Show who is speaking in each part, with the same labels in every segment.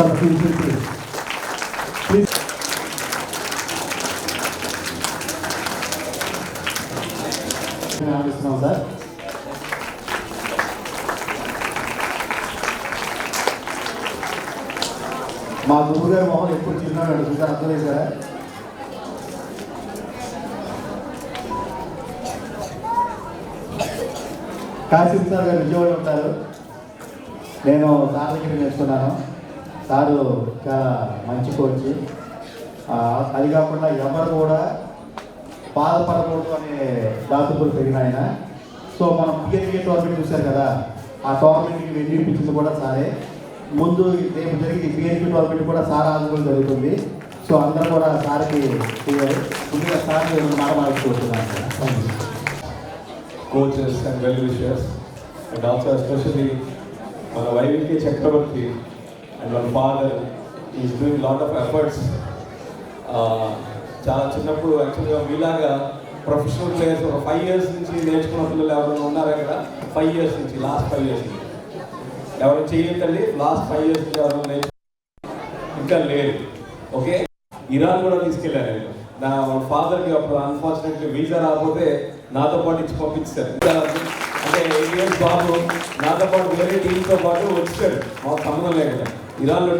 Speaker 1: సమర్పించింది ఆలోచిస్తున్నాం సార్ మా గురువు గారు మొహం ఎప్పుడు తిన్నాడు చూసారు అర్థం సార్ కాశీసార్ గారు విజయవాడ ఉంటారు నేను సార్ దగ్గర నేర్చుకున్నాను సారు ఇంకా మంచి కోచ్ అది కాకుండా ఎవరు కూడా బాధపడకూడదు అనే దాతపులు పెరిగిన ఆయన సో మనం పిఎన్కే టోర్నమెంట్ చూశారు కదా ఆ టోర్నమెంట్కి వెళ్ళిపించింది కూడా సారే ముందు రేపు జరిగి పిఎన్కే టోర్నమెంట్ కూడా సార్ ఆదుకోవడం జరుగుతుంది సో అందరూ కూడా సార్కి ముందుగా sir మాట్లాడుకుంటున్నాను
Speaker 2: coaches and well wishers and also especially మన వైవికే చక్రవర్తి అండ్ వాళ్ళ father is doing lot of efforts చాలా చిన్నప్పుడు యాక్చువల్గా మీలాగా ప్రొఫెషనల్ ప్లేయర్స్ ఒక ఫైవ్ ఇయర్స్ నుంచి నేర్చుకున్న పిల్లలు ఎవరైనా ఉన్నారా ఇక్కడ ఫైవ్ ఇయర్స్ నుంచి లాస్ట్ ఫైవ్ ఇయర్స్ నుంచి ఎవరు చేయకండి లాస్ట్ ఫైవ్ ఇయర్స్ నుంచి ఎవరైనా నేర్చుకున్నారు ఇంకా లేదు ఓకే ఇరాన్ కూడా తీసుకెళ్ళాను నేను నా ఫాదర్కి అప్పుడు అన్ఫార్చునేట్లీ వీసా రాకపోతే నాతో పాటు ఇచ్చి పంపించారు అంటే ఎయిట్ ఇయర్స్ బాబు నాతో పాటు వేరే టీంతో పాటు వచ్చారు మాకు సంబంధం లేకుండా ఇరాన్లో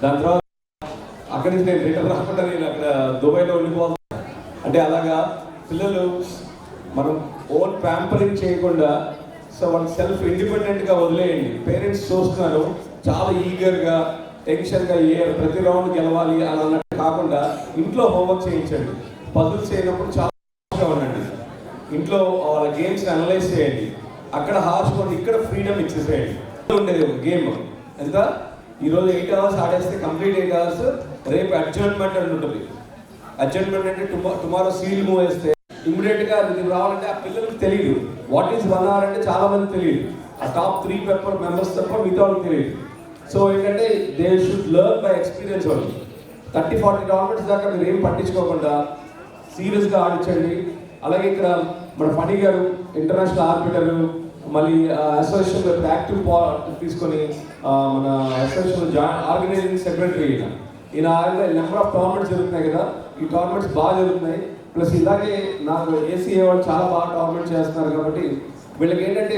Speaker 2: దాని తర్వాత అక్కడి నుంచి నేను రిటర్న్ రాకుండా నేను అక్కడ దుబాయ్లో ఉండిపోవాలి అంటే అలాగా పిల్లలు మనం ఓన్ ప్యాంపరింగ్ చేయకుండా సో వాళ్ళు సెల్ఫ్ ఇండిపెండెంట్గా వదిలేయండి పేరెంట్స్ చూస్తున్నారు చాలా ఈగర్గా టెన్షన్గా ఏ ప్రతి రౌండ్ గెలవాలి అని అన్నట్టు కాకుండా ఇంట్లో హోంవర్క్ చేయించండి పదులు చేయనప్పుడు చాలా ఉండండి ఇంట్లో వాళ్ళ గేమ్స్ అనలైజ్ చేయండి అక్కడ హార్ష్ ఇక్కడ ఫ్రీడమ్ ఇచ్చేసేయండి ఉండేది గేమ్ ఎంత ఈరోజు ఎయిట్ అవర్స్ ఆడేస్తే కంప్లీట్ ఎయిట్ అవర్స్ రేపు అడ్జర్న్మెంట్ అని ఉంటుంది అడ్జర్న్మెంట్ అంటే టుమారో టుమారో సీల్ మూవ్ వేస్తే గా మీరు రావాలంటే ఆ పిల్లలకు తెలియదు వాట్ ఈస్ వన్ అవర్ అంటే చాలా మంది తెలియదు ఆ టాప్ త్రీ పెప్పర్ మెంబర్స్ తప్ప మిగతా తెలియదు సో ఏంటంటే they should learn by experience వాళ్ళు థర్టీ ఫార్టీ డాలర్స్ దాకా మీరు ఏం పట్టించుకోకుండా సీరియస్గా ఆడించండి అలాగే ఇక్కడ మన ఫణి గారు ఇంటర్నేషనల్ ఆర్బిటర్ మళ్ళీ అసోసియేషన్ యాక్టివ్ తీసుకొని మన అసోసియేషన్ జాయింట్ ఆర్గనైజింగ్ సెక్రటరీ ఈయన ఈయన నెంబర్ ఆఫ్ టోర్నమెంట్స్ జరుగుతున్నాయి కదా ఈ టోర్నమెంట్స్ బాగా జరుగుతున్నాయి ప్లస్ ఇలాగే నాకు ఏసీఏ వాళ్ళు చాలా బాగా టోర్నమెంట్ చేస్తున్నారు కాబట్టి వీళ్ళకి ఏంటంటే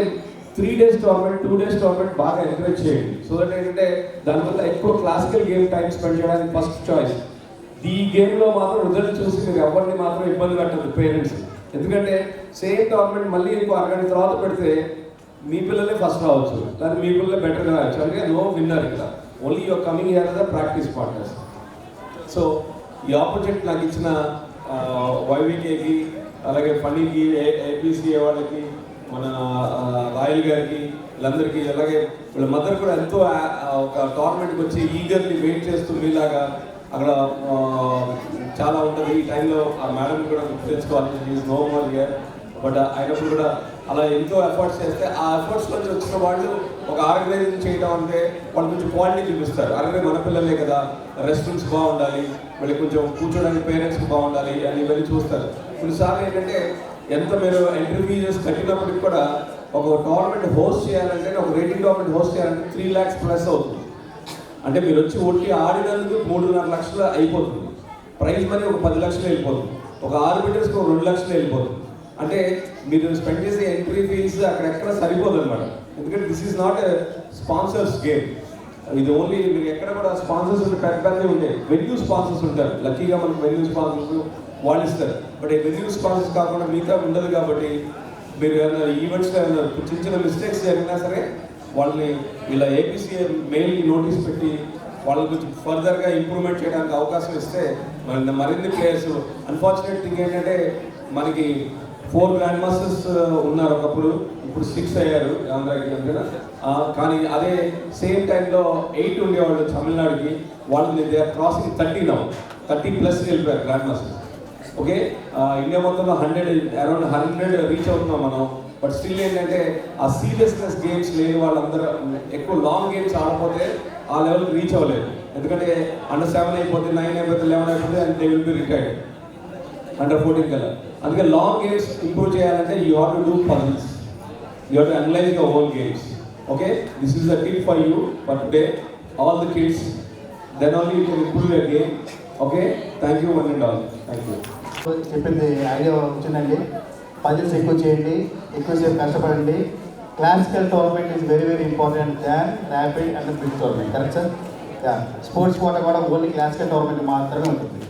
Speaker 2: three days tournament two days tournament బాగా ఎంకరేజ్ చేయండి సో దట్ ఏంటంటే దానివల్ల ఎక్కువ క్లాసికల్ గేమ్ టైం స్పెండ్ చేయడానికి ఫస్ట్ చాయిస్ ఈ గేమ్లో మాత్రం రిజల్ట్ చూసి మీరు ఎవరిని మాత్రం ఇబ్బంది పెట్టదు పేరెంట్స్ ఎందుకంటే సేమ్ టోర్నమెంట్ మళ్ళీ ఇంకో అరగంట తర్వాత పెడితే మీ పిల్లలే ఫస్ట్ రావచ్చు కానీ మీ పిల్లలే బెటర్గా రావచ్చు అందుకే నో విన్నర్ ఇక్కడ ఓన్లీ యువర్ కమింగ్ హియర్ అదే ప్రాక్టీస్ పార్ట్నర్స్ సో ఈ ఆపర్చునిటీ నాకు ఇచ్చిన వైవికేకి అలాగే ఫనీకి ఏపీసీ వాళ్ళకి మన రాయల్ గారికి వీళ్ళందరికీ అలాగే వీళ్ళ మదర్ కూడా ఎంతో ఒక టోర్నమెంట్కి వచ్చి ఈగర్ని వెయిట్ చేస్తూ మీలాగా అక్కడ చాలా ఉంటుంది ఈ టైంలో ఆ మేడం కూడా గుర్తు తెచ్చుకోవాలి నో మోర్ బట్ అయినప్పుడు కూడా అలా ఎంతో ఎఫర్ట్స్ చేస్తే ఆ ఎఫర్ట్స్ నుంచి వచ్చిన వాళ్ళు ఒక ఆర్గనైజింగ్ చేయడం అంటే వాళ్ళు కొంచెం క్వాలిటీ చూపిస్తారు అలాగే మన పిల్లలే కదా రెస్ట్ రూమ్స్ బాగుండాలి మళ్ళీ కొంచెం కూర్చోడానికి పేరెంట్స్కి బాగుండాలి అని ఇవన్నీ చూస్తారు కొన్నిసార్లు ఏంటంటే ఎంత మీరు ఇంటర్వ్యూస్ కట్టినప్పటికి కూడా ఒక టోర్నమెంట్ హోస్ట్ చేయాలంటే ఒక రేటింగ్ టోర్నమెంట్ హోస్ట్ చేయాలంటే త్రీ ల్యాక్స్ ప్లస్ అవుతుంది అంటే మీరు వచ్చి ఒట్టి ఆడినందుకు మూడున్నర లక్షలు అయిపోతుంది ప్రైజ్ మనీ ఒక పది లక్షలు వెళ్ళిపోతుంది ఒక ఆర్బిటర్స్కి ఒక రెండు లక్షలు వెళ్ళిపోతుంది అంటే మీరు స్పెండ్ చేసే ఎంట్రీ ఫీజ్ అక్కడెక్కడ సరిపోదు అనమాట ఎందుకంటే this is not sponsors game ఇది ఓన్లీ మీరు ఎక్కడ కూడా స్పాన్సర్స్ పెద్ద పెద్ద ఉండే వెన్యూ స్పాన్సర్స్ ఉంటారు లక్కీగా మనకు వెన్యూ స్పాన్సర్స్ వాళ్ళు ఇస్తారు బట్ ఈ వెన్యూ స్పాన్సర్స్ కాకుండా మిగతా ఉండదు కాబట్టి మీరు ఏదైనా ఈవెంట్స్ ఏదైనా చిన్న చిన్న మిస్టేక్స్ జరిగినా సరే వాళ్ళని ఇలా ఏపీసీఏ మెయిల్ నోటీస్ పెట్టి వాళ్ళకి ఫర్దర్గా ఇంప్రూవ్మెంట్ చేయడానికి అవకాశం ఇస్తే మరిన్ని ప్లేయర్స్ అన్ఫార్చునేట్ థింగ్ ఏంటంటే మనకి ఫోర్ గ్రాండ్ మాస్టర్స్ ఉన్నారు ఒకప్పుడు ఇప్పుడు సిక్స్ అయ్యారు ఆంధ్రాకి కానీ అదే సేమ్ టైంలో ఎయిట్ ఉండేవాళ్ళు తమిళనాడుకి వాళ్ళు they cross crossing thirty now thirty plus వెళ్ళిపోయారు గ్రాండ్ మాస్టర్స్ ఓకే ఇండియా మొత్తంలో హండ్రెడ్ అరౌండ్ హండ్రెడ్ రీచ్ అవుతున్నాం మనం బట్ స్టిల్ ఏంటంటే ఆ సీరియస్నెస్ గేమ్స్ లేని వాళ్ళందరూ ఎక్కువ లాంగ్ గేమ్స్ ఆడపోతే ఆ లెవెల్ రీచ్ అవ్వలేదు ఎందుకంటే అండర్ సెవెన్ అయిపోతే నైన్ అయిపోతే లెవెన్ అయిపోతే and they will be retired under fourteen కల్లా అందుకే లాంగ్ గేమ్స్ ఇంప్రూవ్ చేయాలంటే you have to do puzzles you have to analyse the own games okay this is the tip for you for today all the kids then all you can improve your game okay thank you one and all thank you
Speaker 1: చెప్పింది idea వచ్చిందండి puzzles ఎక్కువ చేయండి ఎక్కువ సేపు కష్టపడండి classical tournament is very very important than rapid and big tournament correct sir sports quota కూడా only classical tournament మాత్రమే ఉంటుంది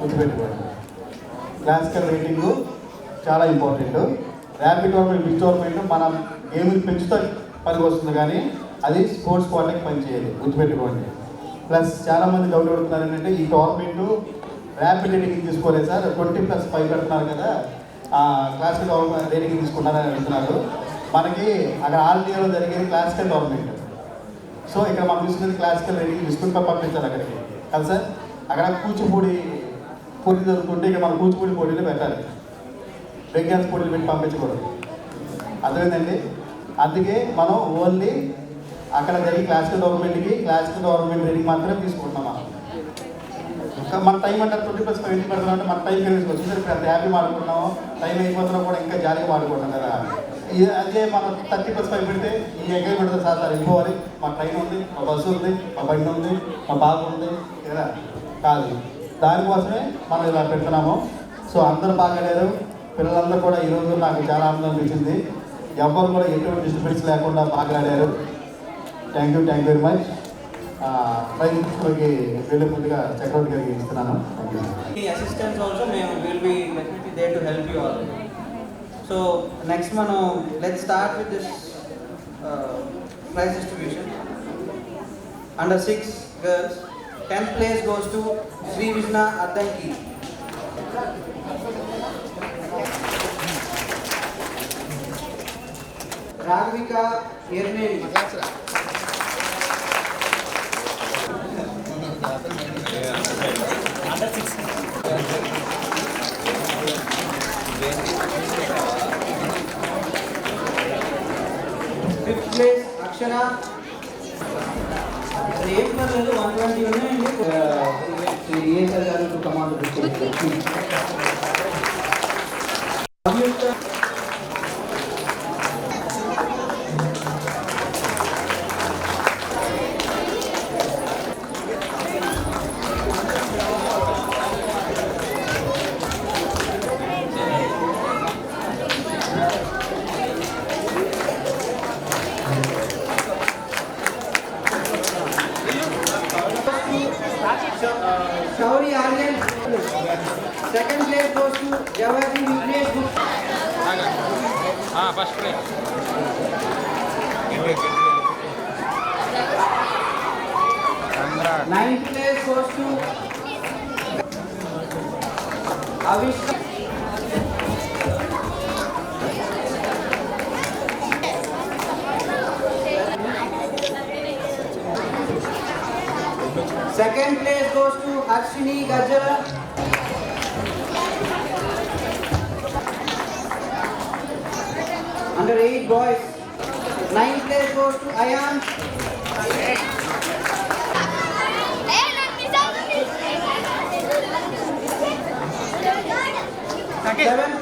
Speaker 1: గుర్తుపెట్టుకోండి క్లాసికల్ రేటింగ్ చాలా ఇంపార్టెంట్ ర్యాపిడ్ డెవలప్మెంట్ బిగ్ డెవలప్మెంట్ మన గేమ్ని పెంచుతా పనికి వస్తుంది కానీ అది స్పోర్ట్స్ కోటకి పనిచేయదు గుర్తుపెట్టుకోండి ప్లస్ చాలామంది డౌట్ పెడుతున్నారు ఏంటంటే ఈ టోర్నమెంట్ ర్యాపిడ్ రేటింగ్ తీసుకోలేదు సార్ ట్వంటీ ప్లస్ ఫైవ్ పెడుతున్నారు కదా క్లాసికల్ డెవలప్మెంట్ రేటింగ్ తీసుకున్నారని అడుగుతున్నారు మనకి అక్కడ ఆల్ ఇండియాలో జరిగేది క్లాసికల్ డెవలప్మెంట్ సో ఇక్కడ మనం తీసుకునేది క్లాసికల్ రేటింగ్ తీసుకుంటే పంపించాలి అక్కడికి కదా సార్ అక్కడ కూచిపూడి పూర్తి చదువుకుంటే ఇక మనం కూచిపూడి పోటీలు పెట్టాలి బెంగాల్స్ పోటీలు పెట్టి పంపించకూడదు అర్థమైందండి అందుకే మనం ఓన్లీ అక్కడ జరిగి క్లాసికల్ గవర్నమెంట్కి క్లాసికల్ గవర్నమెంట్ ట్రైనింగ్ మాత్రమే తీసుకుంటున్నాం ఇంకా మన టైం అంటే ట్వంటీ ప్లస్ ఫైవ్ పెడతాం అంటే మన టైం కలిసి వచ్చేసరికి పెద్ద యాభై వాడుకుంటున్నాము టైం అయిపోతున్నా కూడా ఇంకా జాలీగా వాడుకుంటాం కదా అదే మనం థర్టీ ప్లస్ ఫైవ్ పెడితే ఈ ఎక్కడ పెడతారు సార్ సార్ వెళ్ళిపోవాలి మా ట్రైన్ ఉంది మా బస్సు ఉంది మా బండి ఉంది మా బాబు ఉంది కదా కాదు దానికోసమే మనం ఇలా పెడుతున్నాము సో అందరూ బాగాలేరు పిల్లలందరూ కూడా ఈరోజు నాకు చాలా ఆనందం అనిపించింది ఎవరు కూడా ఎటువంటి డిస్టర్బెన్స్ లేకుండా మాట్లాడారు thank you thank you very much ప్రజలకి వెళ్ళే ముందుగా చక్రవర్తి గారికి ఇస్తున్నాను
Speaker 3: అసిస్టెన్స్ ఆల్సో మేము will be definitely there to help you all so next మనం let start with this prize distribution under six girls 10th place goes to Sri Vishna Adanki. Ragvika Yerneni. Under 6. Fifth place, Akshana A sir గారు టమాటో Shauri Aryan. Second place goes to Javaji Vignesh Gupta.
Speaker 4: Ah, first place.
Speaker 3: Ninth place goes to Avishka. Second place goes to Harshini Gajara. Under 8 boys. Ninth place goes to Ayan. Seventh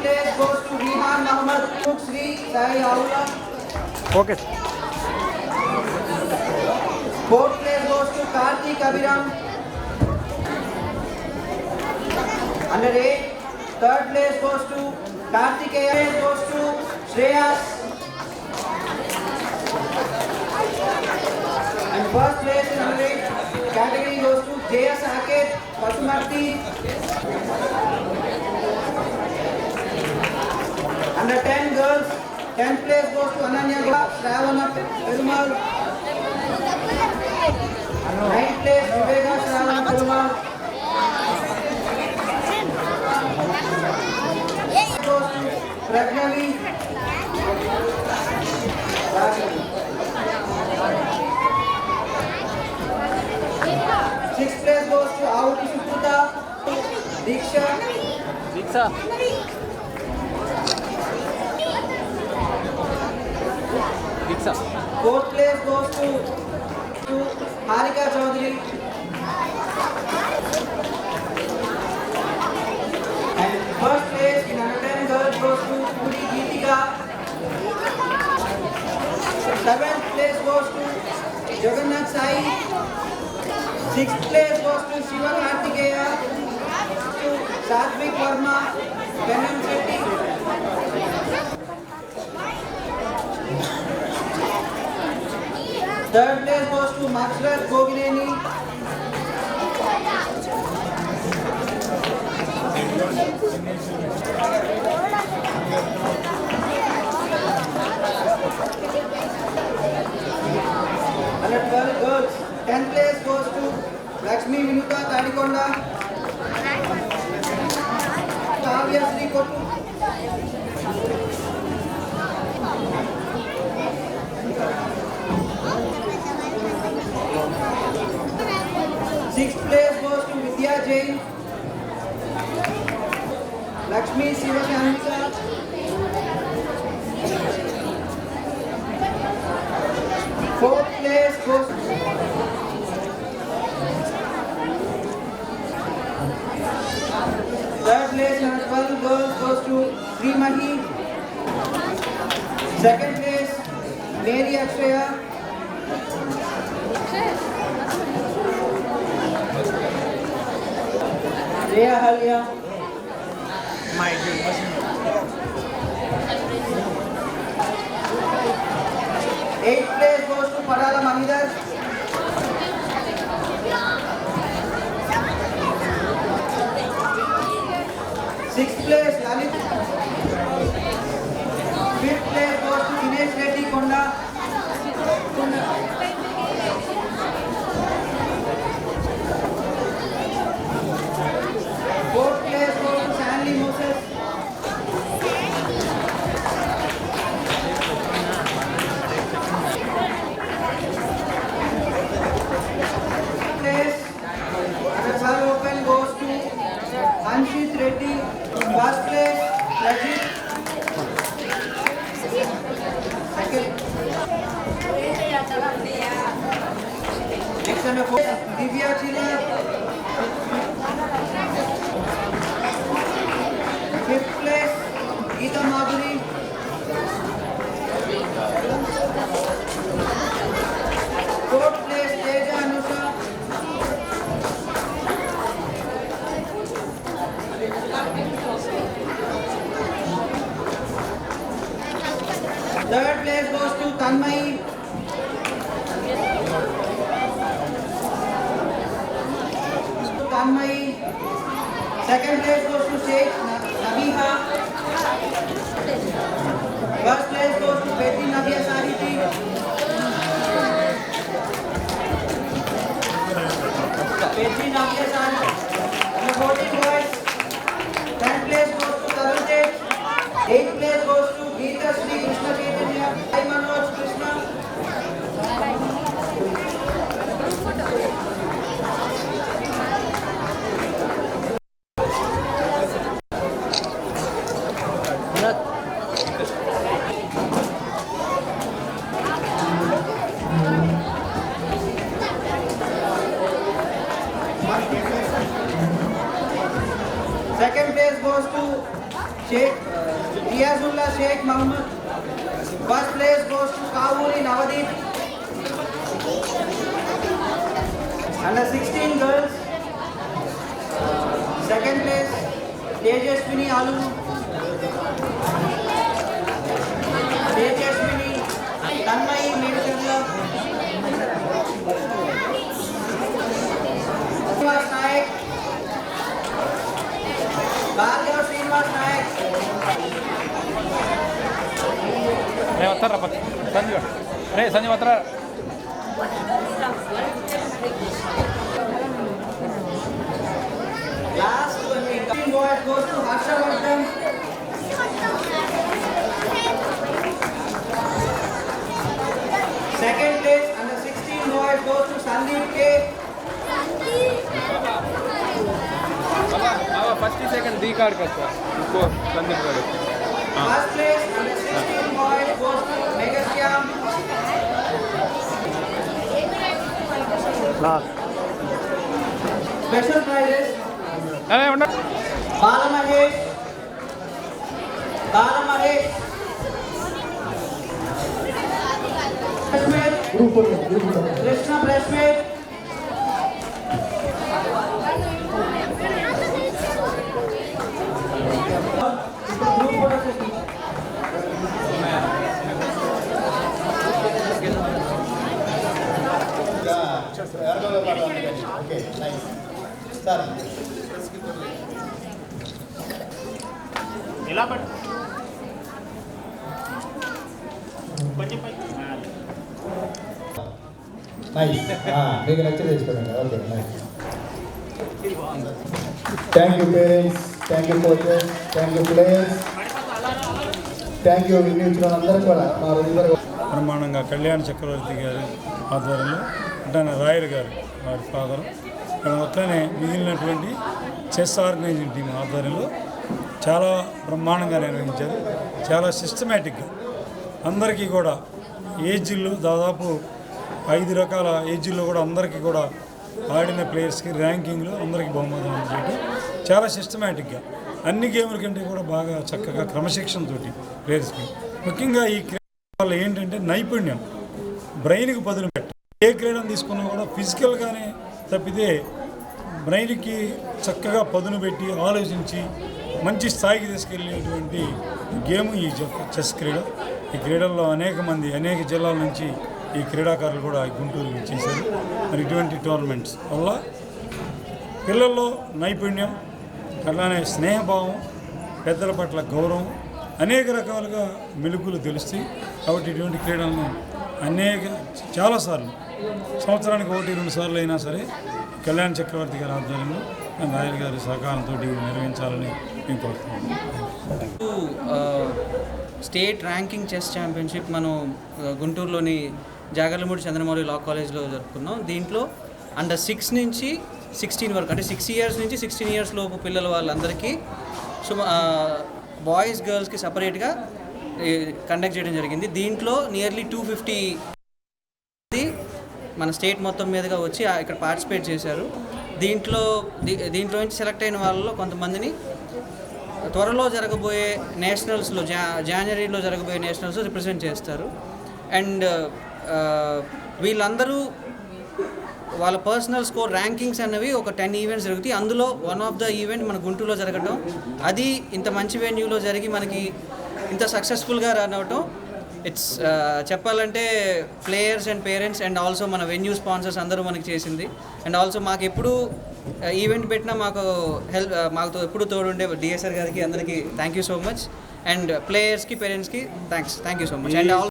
Speaker 3: place goes to Rihan Ahmad Sri Sai Aula.
Speaker 4: Focus.
Speaker 3: Fourth place Karthik Abiram. Under 8, third place goes to Karthikeya, goes to Shreyas. And first place in under 8 category goes to Jaya Saket, Pasumarthi. Under 10 girls, 10th place goes to Ananya Shravana Perumal. right place Viveka Shravan Kurma Pragnali Sixth place goes to Audi Sukrita Diksha
Speaker 4: Diksha Diksha.
Speaker 3: Fourth place goes to Harika Chowdary and first place in under 10 Jagannath Sai six place Karthikeya Sathvik Varma Kanam Shetty Third place goes to Maksrat Gogileni. Under 12 girls, 10th place goes to Lakshmi Vinuta Tadikonda. Kavya Sri Kotu. Sixth place goes to Vidya Jain. Lakshmi Siva, Sivasanika. Fourth place goes Third place and 12 girls goes to Srimahi. Second place, Mary Akshaya. Andrea Jalia. Eighth place goes to Parada Sixth place Lalit. Fifth place goes Reddy Konda. enviar direto. Second place goes to Sheikh Nabiha. First place goes to Petri Nabia Sariti. Petri Nabia Sariti. Number 14 boys. Tenth place goes to Tarun Eighth place goes to Geeta Sri Krishna goes to Sheikh Riyazullah Sheikh Mohammed. First place goes to kabul in Navadip. Under 16 girls. Second place Tejaswini Alu. Tejaswini Tanmayi ಹೇ ಸಂಜೆ ಮಾತ್ರ Second place under 16 boys goes to Sandeep K.
Speaker 4: Baba first second the card కదా sir ఇంకో సందీప్ గారు
Speaker 3: first place and 16 boys goes to Megashyam
Speaker 1: special prizes
Speaker 3: Bala Mahesh
Speaker 4: Bala Mahesh Krishna press
Speaker 1: sir మీకు నచ్చింది తీసుకోండి okay thank you parents thank you coaches thank you players thank you వినియోగించిన అందరూ కూడా మా రోజు
Speaker 5: బ్రహ్మాండంగా కళ్యాణ్ చక్రవర్తి గారి ఆధ్వర్యంలో అంటే రాయర్ గారు వారి ఫాదరు ఇక్కడ మొత్తాన్ని మిగిలినటువంటి చెస్ ఆర్గనైజింగ్ టీం ఆధ్వర్యంలో చాలా బ్రహ్మాండంగా నిర్వహించారు చాలా సిస్టమేటిక్గా అందరికీ కూడా ఏజీలు దాదాపు ఐదు రకాల ఏజీల్లో కూడా అందరికీ కూడా ఆడిన ప్లేయర్స్కి ర్యాంకింగ్లు అందరికీ బహుమతి అందజేయడం చాలా సిస్టమేటిక్గా అన్ని గేముల కంటే కూడా బాగా చక్కగా క్రమశిక్షణతోటి ప్లేయర్స్కి ముఖ్యంగా ఈ క్రీడ వల్ల ఏంటంటే నైపుణ్యం బ్రెయిన్కి బదులు పెట్ట ఏ క్రీడను తీసుకున్నా కూడా ఫిజికల్గానే తప్పితే బ్రెయిన్కి చక్కగా పదును పెట్టి ఆలోచించి మంచి స్థాయికి తీసుకెళ్ళినటువంటి గేమ్ ఈ చెస్ క్రీడ ఈ క్రీడల్లో అనేక మంది అనేక జిల్లాల నుంచి ఈ క్రీడాకారులు కూడా గుంటూరు చేశారు మరి ఇటువంటి టోర్నమెంట్స్ వల్ల పిల్లల్లో నైపుణ్యం అలానే స్నేహభావం పెద్దల పట్ల గౌరవం అనేక రకాలుగా మెలుగులు తెలుస్తాయి కాబట్టి ఇటువంటి క్రీడలను అనేక చాలాసార్లు సంవత్సరానికి ఒకటి రెండు సార్లు అయినా సరే కళ్యాణ్ చక్రవర్తి గారి ఆధ్వర్యంలో రాయల్ గారి సహకారంతో నిర్వహించాలని మేము కోరుతున్నాము
Speaker 3: స్టేట్ ర్యాంకింగ్ చెస్ ఛాంపియన్షిప్ మనం గుంటూరులోని జాగర్లమూడి చంద్రమౌళి లా కాలేజ్లో జరుపుకున్నాం దీంట్లో అండర్ సిక్స్ నుంచి సిక్స్టీన్ వరకు అంటే సిక్స్ ఇయర్స్ నుంచి సిక్స్టీన్ ఇయర్స్ లోపు పిల్లల వాళ్ళందరికీ సో బాయ్స్ గర్ల్స్కి సపరేట్గా కండక్ట్ చేయడం జరిగింది దీంట్లో నియర్లీ టూ ఫిఫ్టీ మన స్టేట్ మొత్తం మీదుగా వచ్చి ఇక్కడ పార్టిసిపేట్ చేశారు దీంట్లో దీంట్లో నుంచి సెలెక్ట్ అయిన వాళ్ళలో కొంతమందిని త్వరలో జరగబోయే నేషనల్స్లో జా జనవరిలో జరగబోయే నేషనల్స్ రిప్రజెంట్ చేస్తారు అండ్ వీళ్ళందరూ వాళ్ళ పర్సనల్ స్కోర్ ర్యాంకింగ్స్ అనేవి ఒక టెన్ ఈవెంట్స్ జరుగుతాయి అందులో వన్ ఆఫ్ ద ఈవెంట్ మన గుంటూరులో జరగటం అది ఇంత మంచి వెన్యూలో జరిగి మనకి ఇంత సక్సెస్ఫుల్గా రన్ అవటం ఇట్స్ uh, చెప్పాలంటే players and parents and also మన వెన్యూ స్పాన్సర్స్ అందరూ మనకి చేసింది అండ్ ఆల్సో మాకు ఎప్పుడు ఈవెంట్ uh, పెట్టినా మాకు హెల్ప్ uh, మాకు ఎప్పుడు తోడుండే డిఎస్ఆర్ గారికి అందరికీ thank you so much and ప్లేయర్స్కి పేరెంట్స్కి thanks thank you so much and